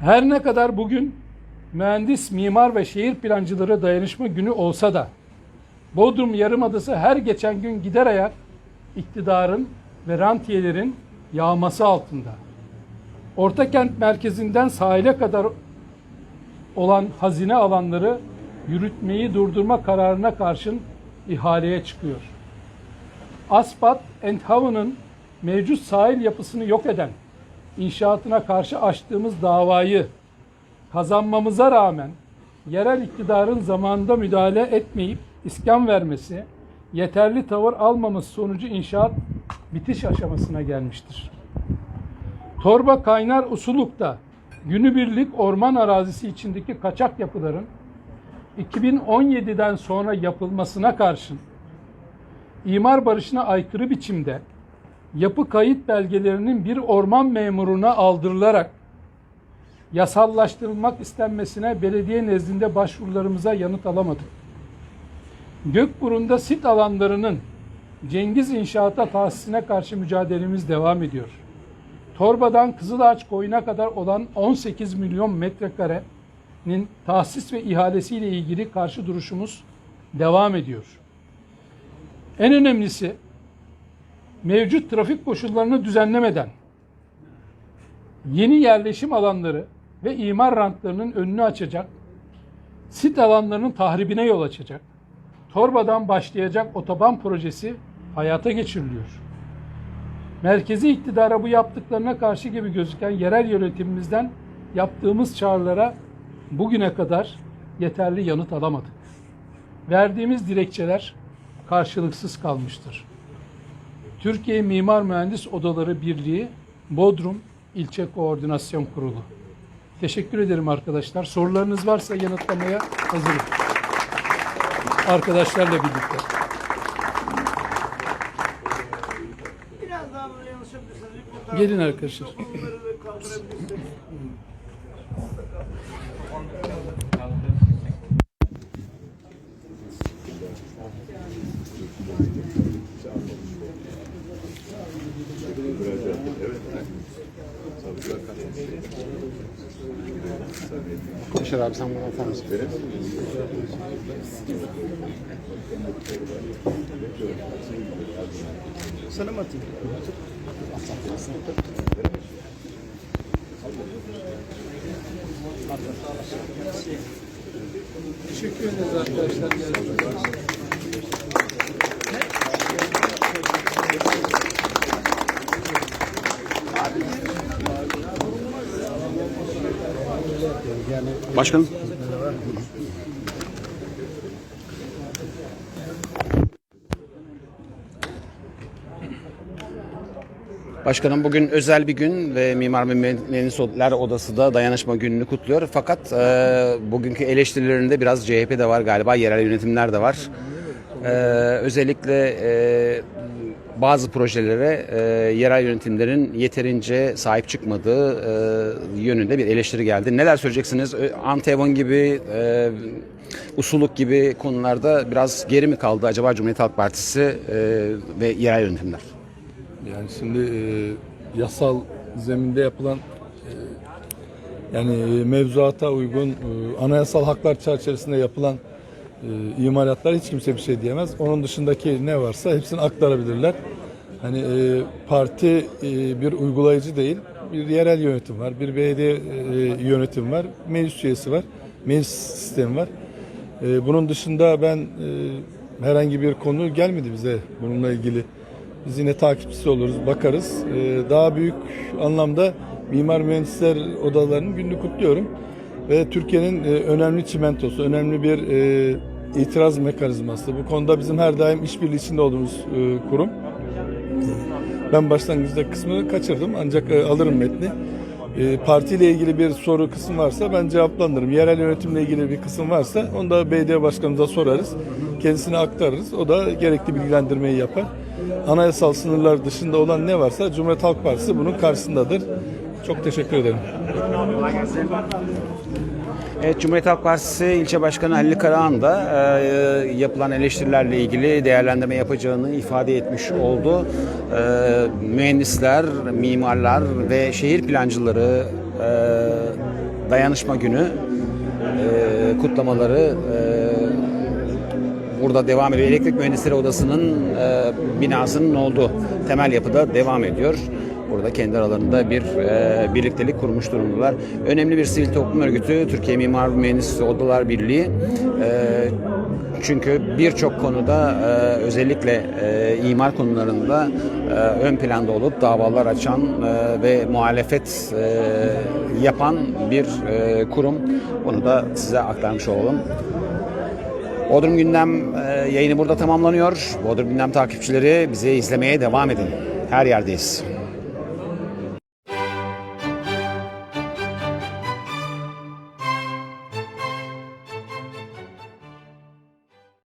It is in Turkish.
Her ne kadar bugün mühendis, mimar ve şehir plancıları dayanışma günü olsa da Bodrum Yarımadası her geçen gün gider ayak iktidarın ve rantiyelerin yağması altında. Ortakent merkezinden sahile kadar olan hazine alanları yürütmeyi durdurma kararına karşın ihaleye çıkıyor. Aspat Enthaven'ın mevcut sahil yapısını yok eden inşaatına karşı açtığımız davayı kazanmamıza rağmen yerel iktidarın zamanında müdahale etmeyip iskan vermesi, yeterli tavır almaması sonucu inşaat bitiş aşamasına gelmiştir. Torba Kaynar Usuluk'ta günübirlik orman arazisi içindeki kaçak yapıların 2017'den sonra yapılmasına karşın imar barışına aykırı biçimde yapı kayıt belgelerinin bir orman memuruna aldırılarak yasallaştırılmak istenmesine belediye nezdinde başvurularımıza yanıt alamadık. Gökburun'da sit alanlarının Cengiz İnşaat'a tahsisine karşı mücadelemiz devam ediyor. Torba'dan Kızılağaç koyuna kadar olan 18 milyon metrekarenin tahsis ve ihalesiyle ilgili karşı duruşumuz devam ediyor. En önemlisi mevcut trafik koşullarını düzenlemeden yeni yerleşim alanları ve imar rantlarının önünü açacak, sit alanlarının tahribine yol açacak, Torba'dan başlayacak otoban projesi hayata geçiriliyor. Merkezi iktidara bu yaptıklarına karşı gibi gözüken yerel yönetimimizden yaptığımız çağrılara bugüne kadar yeterli yanıt alamadık. Verdiğimiz dilekçeler karşılıksız kalmıştır. Türkiye Mimar Mühendis Odaları Birliği Bodrum İlçe Koordinasyon Kurulu. Teşekkür ederim arkadaşlar. Sorularınız varsa yanıtlamaya hazırım. Arkadaşlarla birlikte. Biraz daha bir fotoğraf Gelin arkadaşlar. Yaşar abi sen bana atar mısın? Sana mı atayım? Teşekkür ederiz arkadaşlar. Başkanım. Başkanım bugün özel bir gün ve Mimar ve Mühendisler Odası da dayanışma gününü kutluyor. Fakat e, bugünkü eleştirilerinde biraz CHP de var galiba, yerel yönetimler de var. E, özellikle e, bazı projelere e, yerel yönetimlerin yeterince sahip çıkmadığı e, yönünde bir eleştiri geldi. Neler söyleyeceksiniz? Ö- Antevon gibi, e, usuluk gibi konularda biraz geri mi kaldı acaba Cumhuriyet Halk Partisi e, ve yerel yönetimler? Yani şimdi e, yasal zeminde yapılan e, yani e, mevzuata uygun e, anayasal haklar çerçevesinde yapılan e, imalatlar hiç kimse bir şey diyemez. Onun dışındaki ne varsa hepsini aktarabilirler. Hani e, parti e, bir uygulayıcı değil, bir yerel yönetim var, bir belediye e, yönetim var, meclis üyesi var, meclis sistemi var. E, bunun dışında ben e, herhangi bir konu gelmedi bize bununla ilgili. Biz yine takipçisi oluruz, bakarız. Ee, daha büyük anlamda mimar mühendisler odalarının gününü kutluyorum. Ve Türkiye'nin e, önemli çimentosu, önemli bir e, itiraz mekanizması. Bu konuda bizim her daim işbirliği içinde olduğumuz e, kurum. Ben başlangıçta kısmını kaçırdım ancak e, alırım metni. E, partiyle ilgili bir soru kısım varsa ben cevaplandırırım. Yerel yönetimle ilgili bir kısım varsa onu da belediye başkanımıza sorarız. Kendisine aktarırız. O da gerekli bilgilendirmeyi yapar. Anayasal sınırlar dışında olan ne varsa Cumhuriyet Halk Partisi bunun karşısındadır. Çok teşekkür ederim. Evet, Cumhuriyet Halk Partisi ilçe başkanı Halil Karahan da e, yapılan eleştirilerle ilgili değerlendirme yapacağını ifade etmiş oldu. E, mühendisler, mimarlar ve şehir plancıları e, Dayanışma Günü e, kutlamaları e, burada devam ediyor. Elektrik Mühendisleri Odası'nın e, binasının olduğu temel yapıda devam ediyor. Burada kendi aralarında bir e, birliktelik kurmuş durumdalar. Önemli bir sivil toplum örgütü Türkiye Mimar Mühendis Odalar Birliği. E, çünkü birçok konuda e, özellikle e, imar konularında e, ön planda olup davalar açan e, ve muhalefet e, yapan bir e, kurum. Bunu da size aktarmış olalım. Bodrum Gündem e, yayını burada tamamlanıyor. Bodrum Gündem takipçileri bizi izlemeye devam edin. Her yerdeyiz.